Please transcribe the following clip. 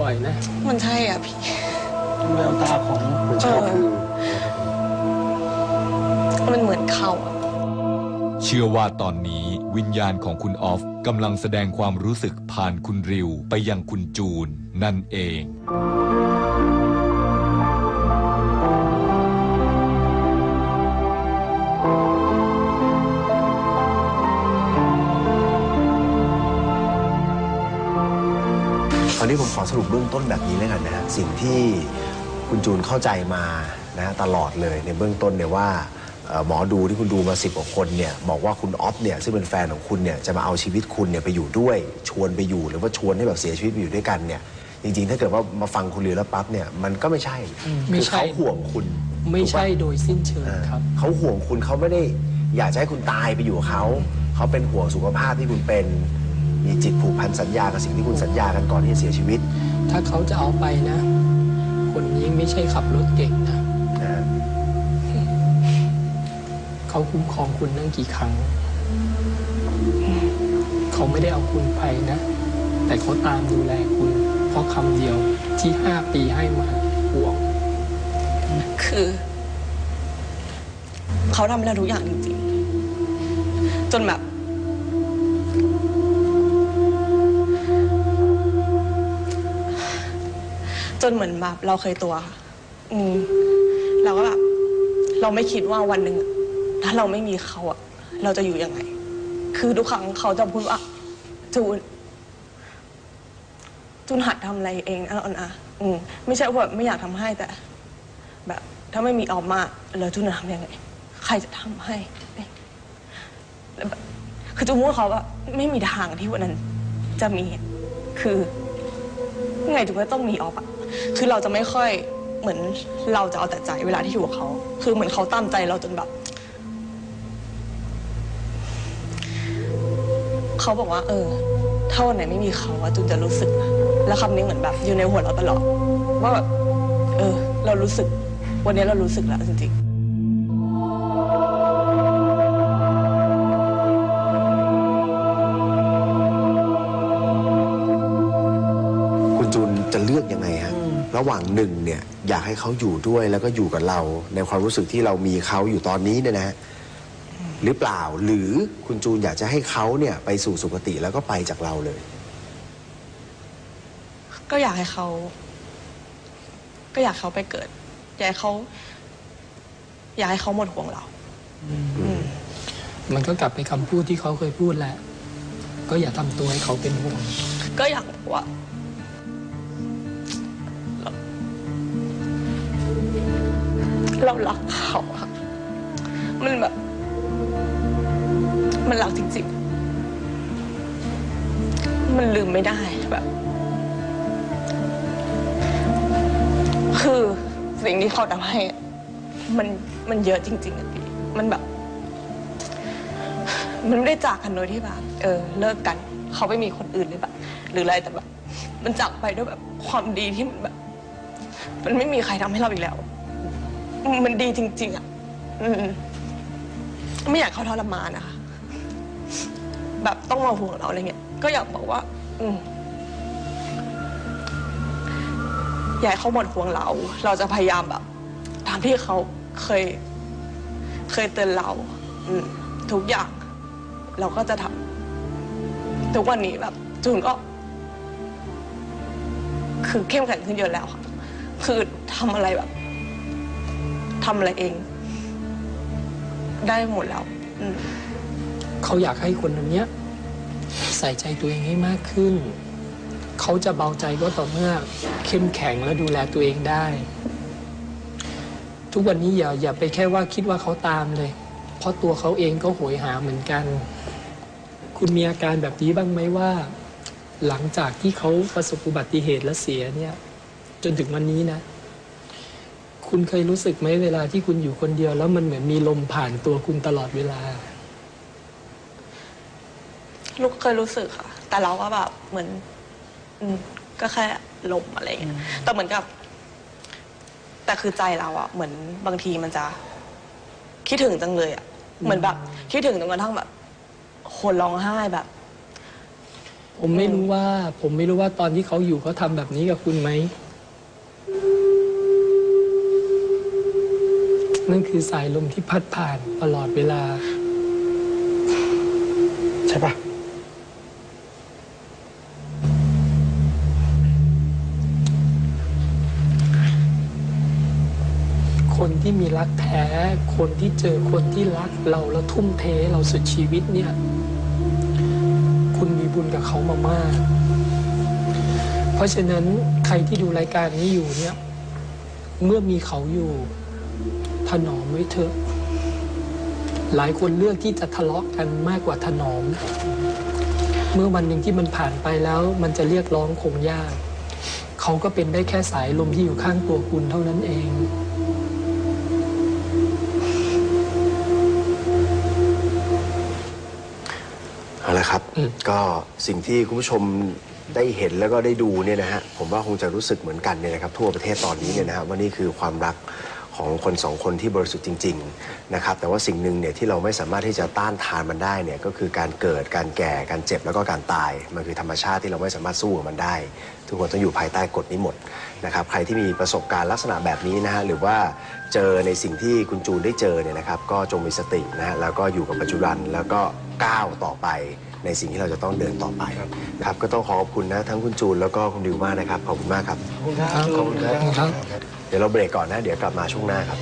บ่อยๆนะ มันใช่อะพี่แววตาของมันใช่คือมันเหมือนเขาอะเชื่อว่าตอนนี้วิญญาณของคุณออฟกำลังแสดงความรู้สึกผ่านคุณริวไปยังคุณจูนนั่นเอง ตอนนี้ผมขอสรุปเบื้องต้นแบบนี้แล้วกันนะฮะสิ่งที่คุณจูนเข้าใจมานะตลอดเลยในเบื้องต้นเนี่ยว่าเอ่อหมอดูที่คุณดูมาสิบกว่าคนเนี่ยบอกว่าคุณออฟเนี่ยซึ่งเป็นแฟนของคุณเนี่ยจะมาเอาชีวิตคุณเนี่ยไปอยู่ด้วย ชวนไปอยู่หรือว่าชวนให้แบบเสียชีวิตไปอยู่ด้วยกันเนี่ยจริงๆ ถ้าเกิดว่ามาฟังคุณเรียวแล้วปั๊บเนี่ยมันก็ไม่ใช่ไม่คือใช่เขาห่วงคุณ ไม่ถูกปะใช่โดยสิ้นเชิงอ่าครับเขาห่วงคุณเขาไม่ได้อยากจะให้คุณตายไปอยู่กับเขาเขาเป็นห่วงสุขภาพที่คุณเป็น มีจิตผูกพันสัญญากับสิ่งที่คุณสัญญากันก่อนที่จะเสียชีวิตถ้าเขาจะเอาไปนะ คนนี้ไม่ใช่ขับรถเก่งนะ นะฮะเขาคุ้มครองคุณนั่งกี่ครั้ง เขาไม่ได้เอาคุณไปนะ แต่เขาตามดูแลคุณ เพราะคำเดียวที่ห้าปีให้มาห่วง คือ เขาทำให้เราทุกอย่างจริงๆ จนแบบ จนเหมือนแบบเราเคยตัวค่ะ อืมเราก็แบบเราไม่คิดว่าวันหนึ่งอะถ้าเราไม่มีเขาอะเราจะอยู่ยังไง คือทุกครั้งเขาจะพูดว่าจูน จูนหัดทำอะไรเองนะเอานะอืมไม่ใช่ว่าแบบไม่อยากทำให้แต่ แบบ ถ้าไม่มีออกมาแล้วจูนจะทำยังไง ใครจะทำให้แล้วแบบคือจูนพูดกับเขาว่าไม่มีทางที่วันนั้น จะมี คือยังไงจูนก็ต้องมีออกอะ คือเราจะไม่ค่อยเหมือนเราจะเอาแต่ใจเวลาที่อยู่กับเขา คือเหมือนเขาตามใจเราจนแบบ เขาบอกว่า เออ ถ้าวันไหนไม่มีเขาอะจูนจะรู้สึกนะแล้วคำนี้เหมือนแบบ อยู่ในหัวเราตลอดว่าแบบเออ เรารู้สึก วันนี้เรารู้สึกแล้วจริงคุณจูนจะเลือกยังไงฮะ ระหว่างหนึ่งเนี่ยอยากให้เขาอยู่ด้วยแล้วก็อยู่กับเรา ในความรู้สึกที่เรามีเขาอยู่ตอนนี้เนี่ยนะฮะหรือเปล่าหรือคุณจูนอยากจะให้เขาเนี่ยไปสู่สุคติแล้วก็ไปจากเราเลยๆก็อยากให้เขา ก็อยากเขาไปเกิด อยากให้เขา อยากให้เขาหมดห่วงเราอืมมันก็กลับไปคำพูดที่เขาเคยพูดแหละ ก็อย่าทำตัวให้เขาเป็นห่วง ก็อยากบอกว่าเรา เรารักเขาอะมันแบบ มันรักจริงๆ มันลืมไม่ได้แบบ คือสิ่งที่เขาทำให้ มันมันเยอะจริงๆอะพี่มันแบบ มันไม่ได้จากกันโดยที่แบบเออ เลิกกัน เขาไม่มีคนอื่นหรือแบบ หรืออะไรแต่แบบ มันจากไปด้วยแบบความดีที่มันแบบ มันไม่มีใครทำให้เราอีกแล้ว มันดีจริง ๆ อะ อืม ไม่อยากเขาทรมานนะคะแบบต้องมาห่วงเราอะไรเงี้ย ก็อยากบอกว่า อืมอยากให้เขาหมดห่วงเรา เราจะพยายามแบบตามที่เขาเคย เคยเตือนเรา อืม ทุกอย่าง เราก็จะทำทุกวันนี้แบบ จูนก็ คือเข้มแข็งขึ้นเยอะแล้วค่ะ คือทำอะไรแบบ ทำอะไรเอง ได้หมดแล้วอืมเขาอยากให้คนคนเนี้ย ใส่ใจตัวเองให้มากขึ้น เขาจะเบาใจก็ต่อเมื่อเข้มแข็งและดูแลตัวเองได้ ทุกวันนี้อย่าอย่าไปแค่ว่าคิดว่าเขาตามเลย เพราะตัวเขาเองก็โหยหาเหมือนกัน คุณมีอาการแบบนี้บ้างไหมว่า หลังจากที่เขาประสบอุบัติเหตุและเสียเนี่ย จนถึงวันนี้นะ คุณเคยรู้สึกไหมเวลาที่คุณอยู่คนเดียว แล้วมันเหมือนมีลมผ่านตัวคุณตลอดเวลา ลูกเคยรู้สึกค่ะ แต่เราก็แบบเหมือน อืมก็แค่ลมอะไรอย่างเงี้ยแต่เหมือนกับ แต่คือใจเราอะเหมือนบางทีมันจะ คิดถึงจังเลยอะเหมือนแบบคิดถึงจนกระทั่งแบบ คนร้องไห้แบบ ผมไม่รู้ว่า ผมไม่รู้ว่าตอนที่เขาอยู่เขาทำแบบนี้กับคุณไหม นั่นคือสายลมที่พัดผ่านตลอดเวลา ใช่ปะคนที่มีรักแท้ คนที่เจอคนที่รักเราแล้วทุ่มเทให้เราสุดชีวิตเนี่ย คุณมีบุญกับเขามามาก เพราะฉะนั้นใครที่ดูรายการนี้อยู่เนี่ย เมื่อมีเขาอยู่ถ นอมไว้เถอะ หลายคนเลือกที่จะทะเลาะกันมากกว่าถนอม เมื่อวันหนึ่งที่มันผ่านไปแล้ว มันจะเรียกร้องคงยาก เขาก็เป็นได้แค่สายลมที่อยู่ข้างตัวคุณเท่านั้นเองเอาละครับอืมก็สิ่งที่คุณผู้ชมได้เห็นแล้วก็ได้ดูเนี่ยนะฮะผมว่าคงจะรู้สึกเหมือนกันเนี่ยนะครับทั่วประเทศตอนนี้เนี่ยนะฮะว่านี่คือความรัก ของคนสองคนที่บริสุทธิ์จริงๆนะครับแต่ว่าสิ่งหนึ่งเนี่ยที่เราไม่สามารถที่จะต้านทานมันได้เนี่ยก็คือการเกิดการแก่การเจ็บแล้วก็การตาย มันคือธรรมชาติที่เราไม่สามารถสู้กับมันได้ ทุกคนต้องอยู่ภายใต้กฎนี้หมดนะครับใครที่มีประสบการณ์ลักษณะแบบนี้นะฮะหรือว่าเจอในสิ่งที่คุณจูนได้เจอเนี่ยนะครับก็จงมีสตินะฮะแล้วก็อยู่กับปัจจุบันแล้วก็ก้าวต่อไปในสิ่งที่เราจะต้องเดินต่อไปครับก็ต้องขอขอบคุณนะทั้งคุณจูนแล้วก็คุณดิวมากนะครับขอบคุณมากครับครับขอบคุณครับครับ เดี๋ยวเราเบรกก่อนนะ เดี๋ยวกลับมาช่วงหน้าครับ